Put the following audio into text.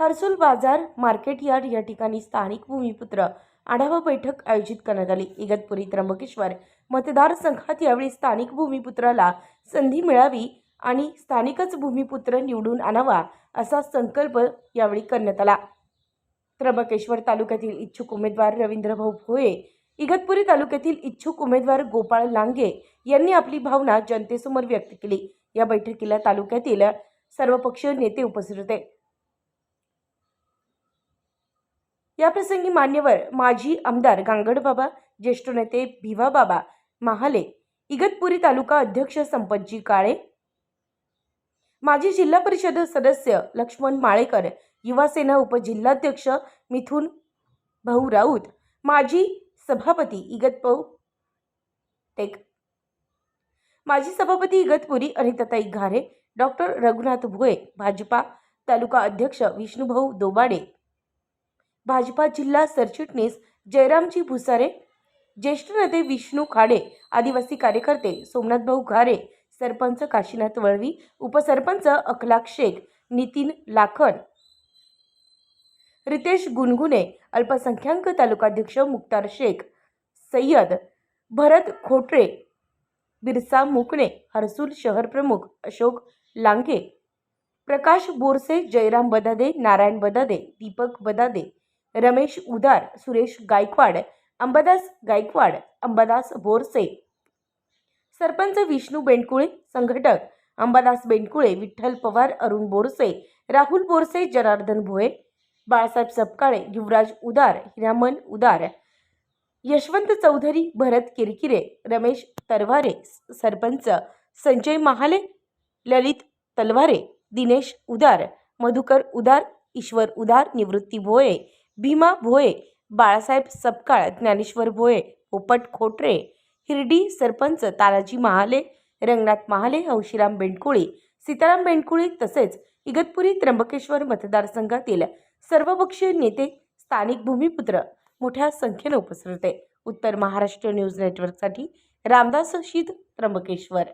हर्सुल बाजार market yard या ठिकाणी स्थानिक भूमिपुत्र. आढावा बैठक आयोजित करण्यात आली. इगतपुरी त्र्यंबकेश्वर मतदारसंघात यावेळी स्थानिक भूमिपुत्राला संधी मिळावी आणि स्थानिकच भूमिपुत्र निवडून आणावा असा संकल्प यावेळी करण्यात आला. त्र्यंबकेश्वर तालुक्यातील इच्छुक उमेदवार रवींद्रभाऊ भोये इगतपुरी तालुक्यातील इच्छुक उमेदवार गोपाळ लांगे यांनी आपली भावना जनतेसमोर व्यक्त केली. या बैठकीला तालुक्यातील सर्वपक्षीय नेते उपस्थित होते. याप्रसंगी मान्यवर माजी आमदार गांगडबाबा ज्येष्ठ नेते भिवाबाबा महाले इगतपुरी तालुका अध्यक्ष संपतजी काळे माजी जिल्हा परिषद सदस्य लक्ष्मण माळेकर युवासेना उपजिल्हाध्यक्ष मिथुन भाऊ राऊत माजी सभापती इगतपौ टेक माजी सभापती इगतपुरी अनिताताई घारे डॉक्टर रघुनाथ भोये भाजपा तालुका अध्यक्ष विष्णुभाऊ दोबाडे भाजपा जिल्हा सरचिटणीस जयरामजी भुसारे ज्येष्ठ नेते विष्णू खाडे आदिवासी कार्यकर्ते सोमनाथभाऊ घारे सरपंच काशीनाथ वळवी उपसरपंच अखलाक शेख नितीन लाखन रितेश गुनगुने अल्पसंख्याक तालुकाध्यक्ष मुक्तार शेख सय्यद भरत खोटरे बिरसा मुकणे हरसूल शहर प्रमुख अशोक लांघे प्रकाश बोरसे जयराम बदादे नारायण बदादे दीपक बदादे रमेश उदार सुरेश गायकवाड अंबादास गायकवाड अंबादास बोरसे. सरपंच विष्णू बेंडकुळे संघटक अंबादास बेंडकुळे विठ्ठल पवार अरुण बोरसे राहुल बोरसे जनार्दन भोये बाळासाहेब सपकाळे युवराज उदार हिरामन उदार यशवंत चौधरी भरत किरकिरे रमेश तरवारे सरपंच संजय महाले ललित तलवारे दिनेश उदार मधुकर उदार ईश्वर उदार निवृत्ती भोये भीमा भोये बाळासाहेब सपकाळ ज्ञानेश्वर भोये पोपट खोटरे हिरडी सरपंच ताराजी महाले रंगनाथ महाले हंशीराम बेंडकुळी सीताराम बेंडकुळी तसेच इगतपुरी त्र्यंबकेश्वर मतदारसंघातील सर्वपक्षीय नेते स्थानिक भूमिपुत्र मोठ्या संख्येने उपस्थित होते. उत्तर महाराष्ट्र न्यूज नेटवर्कसाठी रामदास शीत त्र्यंबकेश्वर.